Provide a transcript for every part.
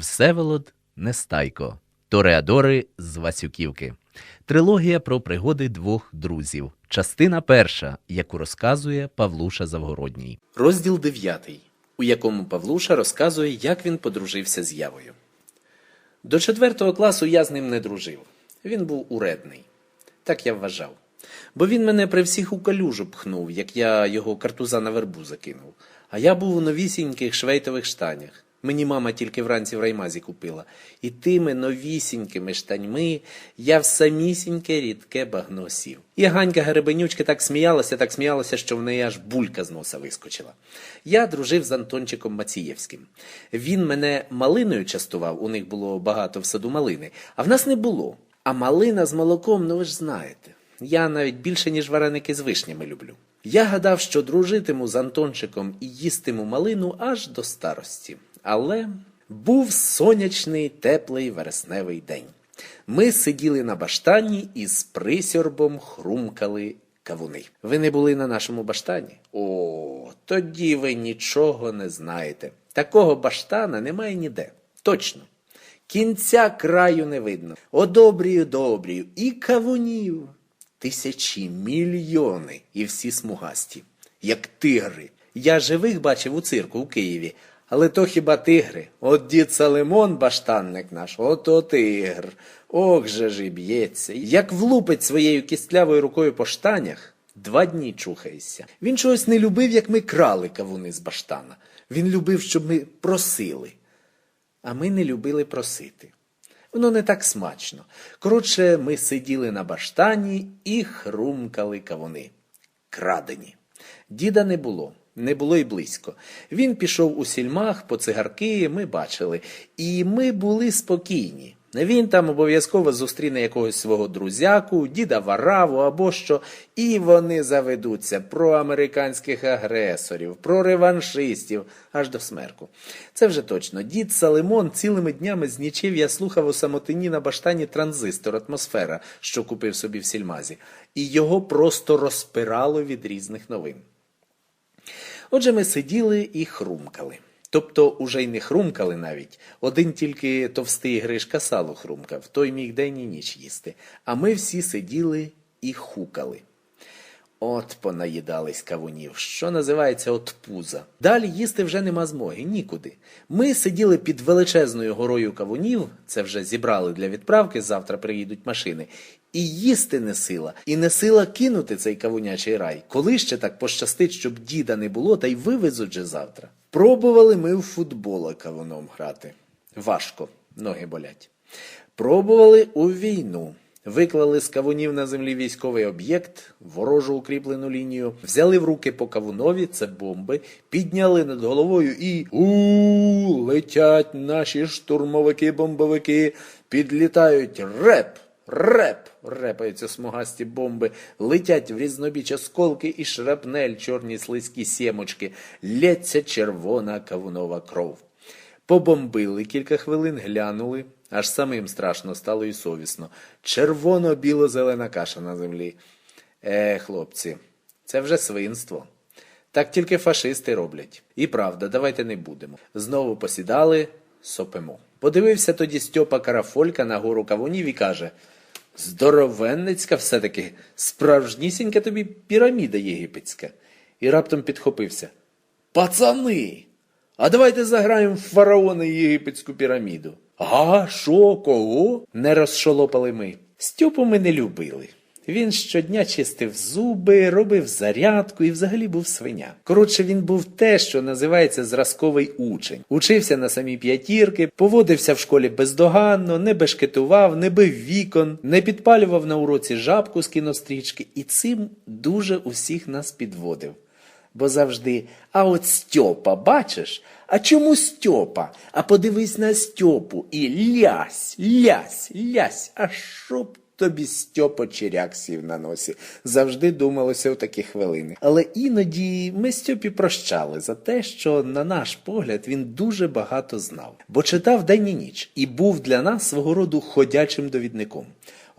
Всеволод Нестайко. Тореадори з Васюківки. Трилогія про пригоди двох друзів. Частина перша, яку розказує Павлуша Завгородній. Розділ дев'ятий, у якому Павлуша розказує, як він подружився з Явою. До четвертого класу я з ним не дружив. Він був уредний. Так я вважав. Бо він мене при всіх у калюжу пхнув, як я його картуза на вербу закинув. А я був у новісіньких швейтових штанях. Мені мама тільки вранці в раймазі купила. І тими новісінькими штаньми я в самісіньке рідке багно сів. І Ганька Геребенючки так сміялася, так сміялася, що в неї аж булька з носа вискочила. Я дружив з Антончиком Мацієвським. Він мене малиною частував, у них було багато в саду малини, а в нас не було. А малина з молоком, ну ви ж знаєте. Я навіть більше, ніж вареники з вишнями люблю. Я гадав, що дружитиму з Антончиком і їстиму малину аж до старості. Але був сонячний теплий вересневий день. Ми сиділи на баштані і з присьорбом хрумкали кавуни. Ви не були на нашому баштані? О, тоді ви нічого не знаєте. Такого баштана немає ніде. Точно. Кінця краю не видно. Одобрію, добрію, і кавунів. Тисячі, мільйони, і всі смугасті, як тигри. Я живих бачив у цирку у Києві, але то хіба тигри? От дід Салимон, баштанник наш, ото тигр. Ох же ж і б'ється. Як влупить своєю кістлявою рукою по штанях, два дні чухаєшся. Він чогось не любив, як ми крали кавуни з баштана. Він любив, щоб ми просили. А ми не любили просити. Воно не так смачно. Коротше, ми сиділи на баштані і хрумкали кавуни. Крадені. Діда не було, не було й близько. Він пішов у сільмах по цигарки, ми бачили, і ми були спокійні. Він там обов'язково зустріне якогось свого друзяку, діда Вараву або що, і вони заведуться про американських агресорів, про реваншистів, аж до смерку. Це вже точно. Дід Салимон цілими днями з нічів я слухав у самотині на баштані транзистор атмосфера, що купив собі в сільмазі, і його просто розпирало від різних новин. Отже, ми сиділи і хрумкали. Тобто уже й не хрумкали навіть. Один тільки товстий Гришка сало хрумкав, той міг день і ніч їсти. А ми всі сиділи і хукали. От понаїдались кавунів, що називається от пуза. Далі їсти вже нема змоги, нікуди. Ми сиділи під величезною горою кавунів, це вже зібрали для відправки, завтра приїдуть машини. І їсти не сила, і не сила кинути цей кавунячий рай. Коли ще так пощастить, щоб діда не було, та й вивезуть же завтра. Пробували ми в футбола кавуном грати. Важко, ноги болять. Пробували у війну. Виклали з кавунів на землі військовий об'єкт, ворожу укріплену лінію, взяли в руки по кавунові, це бомби, підняли над головою і у летять наші штурмовики-бомбовики, підлітають реп, реп, репаються смугасті бомби, летять в різнобіч осколки і шрапнель, чорні слизькі сємочки, лється червона кавунова кров. Побомбили кілька хвилин, глянули, аж самим страшно стало і совісно. Червоно-біло-зелена каша на землі. Е, хлопці, це вже свинство. Так тільки фашисти роблять. І правда, давайте не будемо. Знову посідали, сопимо. Подивився тоді Стьопа Карафолька на гору кавунів і каже: Здоровенницька все-таки, справжнісінька тобі піраміда єгипетська. І раптом підхопився. Пацани! А давайте заграємо в фараони єгипетську піраміду. А, що, кого? не розшолопали ми. Стьопу ми не любили. Він щодня чистив зуби, робив зарядку і взагалі був свиня. Коротше, він був те, що називається зразковий учень. Учився на самі п'ятірки, поводився в школі бездоганно, не бешкетував, не бив вікон, не підпалював на уроці жабку з кінострічки, і цим дуже усіх нас підводив. Бо завжди, а от Стьопа, бачиш? А чому Стьопа? А подивись на Стьопу і лясь, лясь, лясь, а щоб тобі Стьопа черяк сів на носі. Завжди думалося в такі хвилини. Але іноді ми Стьопі прощали за те, що, на наш погляд, він дуже багато знав, бо читав день і ніч і був для нас свого роду ходячим довідником.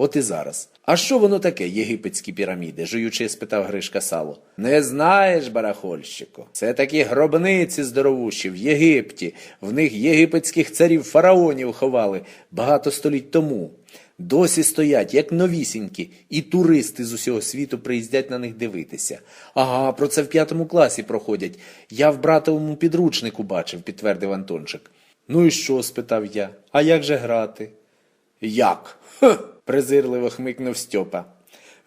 От і зараз. А що воно таке, єгипетські піраміди? жуючи, спитав Гришка сало. Не знаєш, барахольщику. Це такі гробниці здоровущі в Єгипті. В них єгипетських царів фараонів ховали багато століть тому. Досі стоять, як новісінькі, і туристи з усього світу приїздять на них дивитися. Ага, про це в п'ятому класі проходять. Я в братовому підручнику бачив, підтвердив Антончик. Ну і що? спитав я. А як же грати? Як? Хе, презирливо хмикнув Стьопа.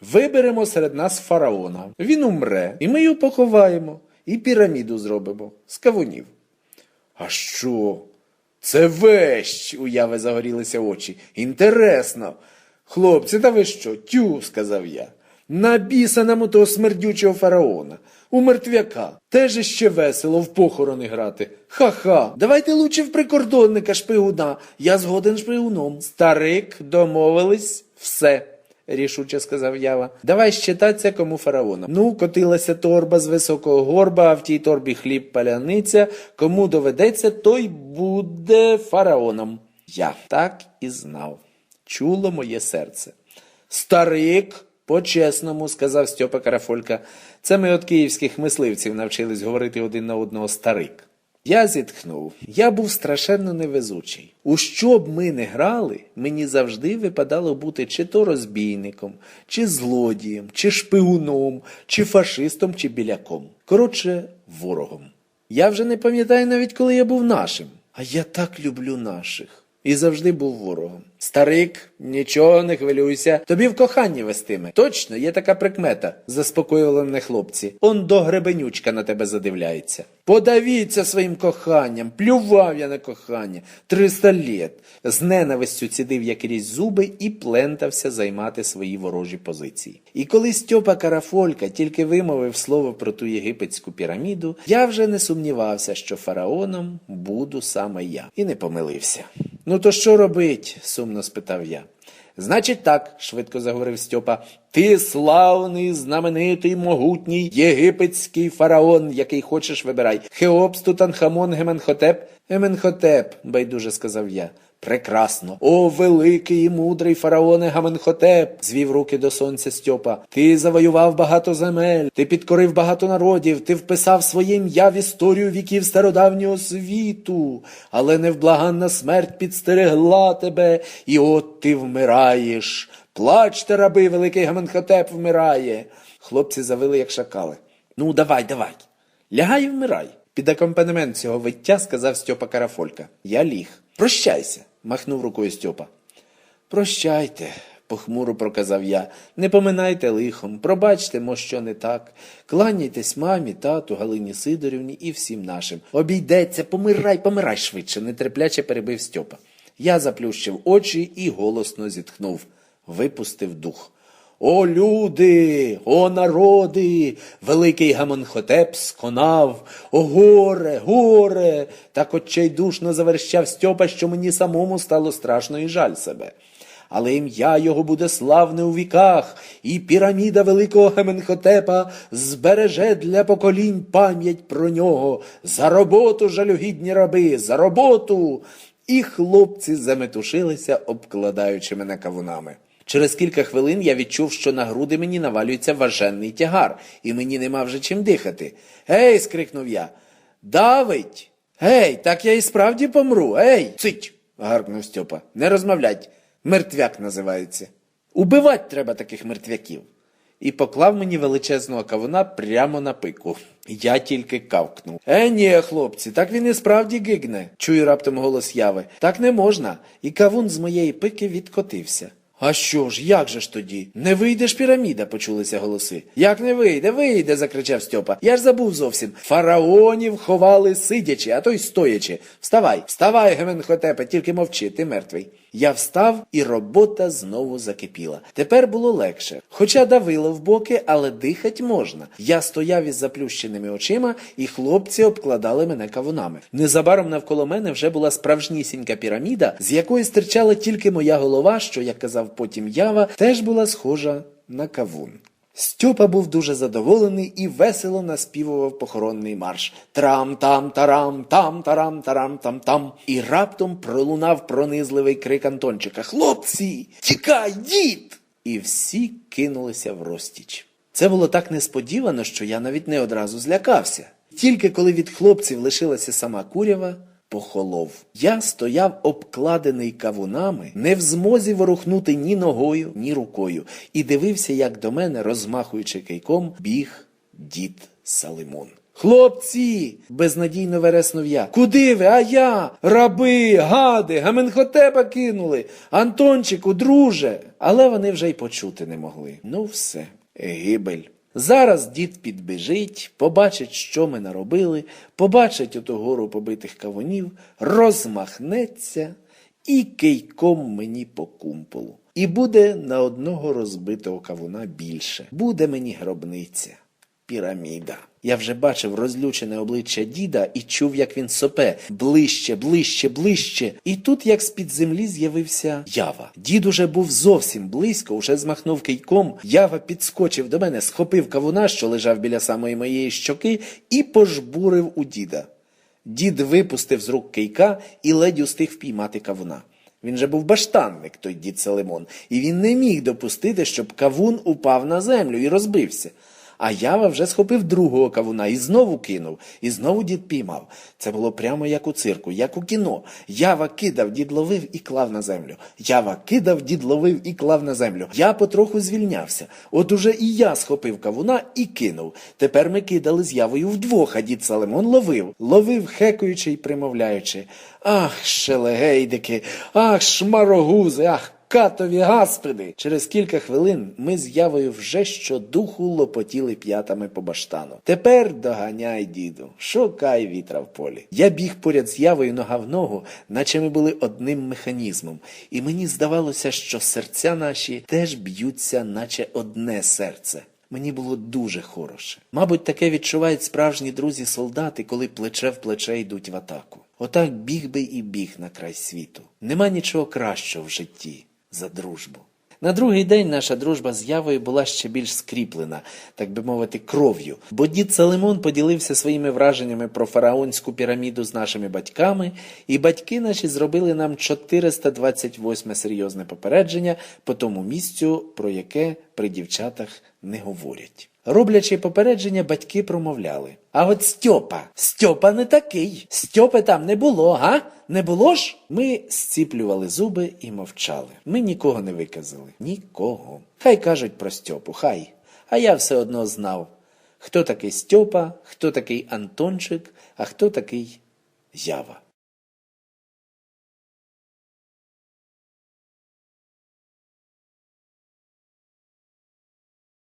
Виберемо серед нас фараона. Він умре, і ми його поховаємо, і піраміду зробимо з кавунів. А що? Це вещь, у яви загорілися очі. Інтересно. Хлопці, та ви що? Тю, сказав я. На біса нам того смердючого фараона. У мертвяка. Теж іще весело в похорони грати. Ха-ха. Давайте лучше в прикордонника шпигуна. Я згоден шпигуном. Старик, домовились, все. Рішуче сказав Ява. Давай щитаться кому фараона. Ну, котилася торба з високого горба, а в тій торбі хліб паляниця. Кому доведеться, той буде фараоном. Я так і знав. Чуло моє серце. Старик, по-чесному, сказав Стьопа Карафолька. Це ми від київських мисливців навчились говорити один на одного старик. Я зітхнув. Я був страшенно невезучий. У що б ми не грали, мені завжди випадало бути чи то розбійником, чи злодієм, чи шпигуном, чи фашистом, чи біляком. Коротше, ворогом. Я вже не пам'ятаю навіть, коли я був нашим. А я так люблю наших. І завжди був ворогом. Старик, нічого не хвилюйся. Тобі в коханні вестиме. Точно, є така прикмета, заспокоювали мене хлопці. Он до гребенючка на тебе задивляється. Подавіться своїм коханням, плював я на кохання. Триста літ. З ненавистю цідив я крізь зуби і плентався займати свої ворожі позиції. І коли Стьопа Карафолька тільки вимовив слово про ту єгипетську піраміду, я вже не сумнівався, що фараоном буду саме я. І не помилився. Ну то що робить? сумно спитав я. Значить так, швидко заговорив Стьопа. Ти славний, знаменитий, могутній єгипетський фараон, який хочеш вибирай. Хеопс, Тутанхамон, Геменхотеп. Геменхотеп, байдуже сказав я. Прекрасно. О, великий і мудрий фараоне Гаменхотеп, звів руки до сонця Стьопа. Ти завоював багато земель, ти підкорив багато народів, ти вписав своє ім'я в історію віків стародавнього світу, але невблаганна смерть підстерегла тебе, і от ти вмираєш. Плачте, раби, великий Гаменхотеп вмирає. Хлопці завили, як шакали. Ну, давай, давай. Лягай і вмирай. Під акомпанемент цього виття сказав Стьопа Карафолька. Я ліг. Прощайся, махнув рукою Стьопа. Прощайте, похмуро проказав я. Не поминайте лихом, пробачте, мо що не так. Кланяйтесь мамі, тату, Галині Сидорівні і всім нашим. Обійдеться, помирай, помирай швидше, нетерпляче перебив Стьопа. Я заплющив очі і голосно зітхнув, випустив дух. О, люди, о народи, великий Гамонхотеп сконав, о горе, горе, так отчайдушно заверщав Стьопа, що мені самому стало страшно і жаль себе. Але ім'я його буде славне у віках, і піраміда великого Геменхотепа збереже для поколінь пам'ять про нього. За роботу, жалюгідні раби, за роботу. І хлопці заметушилися, обкладаючи мене кавунами. Через кілька хвилин я відчув, що на груди мені навалюється важенний тягар, і мені нема вже чим дихати. Гей, скрикнув я. Давить. Гей, так я і справді помру. Гей, цить. гаркнув Стьопа. Не розмовлять. Мертвяк називається. Убивать треба таких мертвяків. І поклав мені величезного кавуна прямо на пику. Я тільки кавкнув. Е, ні, хлопці, так він і справді гигне, чую раптом голос яви. Так не можна. І кавун з моєї пики відкотився. А що ж, як же ж тоді? Не вийде ж піраміда, почулися голоси. Як не вийде, вийде, закричав Стьопа. Я ж забув зовсім. Фараонів ховали сидячи, а то й стоячи. Вставай, вставай, Геменхотепе, тільки мовчи, ти мертвий. Я встав, і робота знову закипіла. Тепер було легше. Хоча давило в боки, але дихать можна. Я стояв із заплющеними очима, і хлопці обкладали мене кавунами. Незабаром навколо мене вже була справжнісінька піраміда, з якої стирчала тільки моя голова, що, як казав потім ява, теж була схожа на кавун. Стьопа був дуже задоволений і весело наспівував похоронний марш. Трам там тарам, там тарам тарам там там. І раптом пролунав пронизливий крик Антончика Хлопці, тікай, дід! І всі кинулися в розтіч. Це було так несподівано, що я навіть не одразу злякався. Тільки коли від хлопців лишилася сама курява, похолов. Я стояв обкладений кавунами, не в змозі ворухнути ні ногою, ні рукою, і дивився, як до мене, розмахуючи кийком, біг дід Салимон. Хлопці, безнадійно вереснув я. Куди ви? А я? Раби, гади, Гаменхотепа кинули. Антончику, друже. Але вони вже й почути не могли. Ну, все, гибель. Зараз дід підбіжить, побачить, що ми наробили, побачить оту гору побитих кавунів, розмахнеться і кийком мені по кумполу. І буде на одного розбитого кавуна більше. Буде мені гробниця. Піраміда. Я вже бачив розлючене обличчя діда і чув, як він сопе ближче, ближче, ближче. І тут, як з-під землі, з'явився ява. Дід уже був зовсім близько, уже змахнув кийком. Ява підскочив до мене, схопив кавуна, що лежав біля самої моєї щоки, і пожбурив у діда. Дід випустив з рук кийка і ледь устиг впіймати кавуна. Він же був баштанник, той дід Салимон, і він не міг допустити, щоб кавун упав на землю і розбився. А ява вже схопив другого кавуна і знову кинув, і знову дід піймав. Це було прямо як у цирку, як у кіно. Ява кидав, дід ловив і клав на землю. Ява кидав, дід ловив і клав на землю. Я потроху звільнявся. От уже і я схопив кавуна і кинув. Тепер ми кидали з явою вдвох, а дід Салимон ловив, ловив, хекаючи й примовляючи. Ах, шелегейдики, ах, шмарогузи, ах. Катові гаспиди! Через кілька хвилин ми з явою вже щодуху лопотіли п'ятами по баштану. Тепер доганяй, діду, шукай вітра в полі. Я біг поряд з явою нога в ногу, наче ми були одним механізмом, і мені здавалося, що серця наші теж б'ються, наче одне серце. Мені було дуже хороше. Мабуть, таке відчувають справжні друзі-солдати, коли плече в плече йдуть в атаку. Отак біг би і біг на край світу. Нема нічого кращого в житті за дружбу. На другий день наша дружба з Явою була ще більш скріплена, так би мовити, кров'ю, бо дід Салимон поділився своїми враженнями про фараонську піраміду з нашими батьками, і батьки наші зробили нам 428 серйозне попередження по тому місцю, про яке при дівчатах не говорять. Роблячи попередження, батьки промовляли. А от Стьопа, Стьопа не такий. Стьопи там не було, га? Не було ж? Ми зціплювали зуби і мовчали. Ми нікого не виказали. Нікого. Хай кажуть про Стьопу, хай. А я все одно знав, хто такий Стьопа, хто такий Антончик, а хто такий Ява.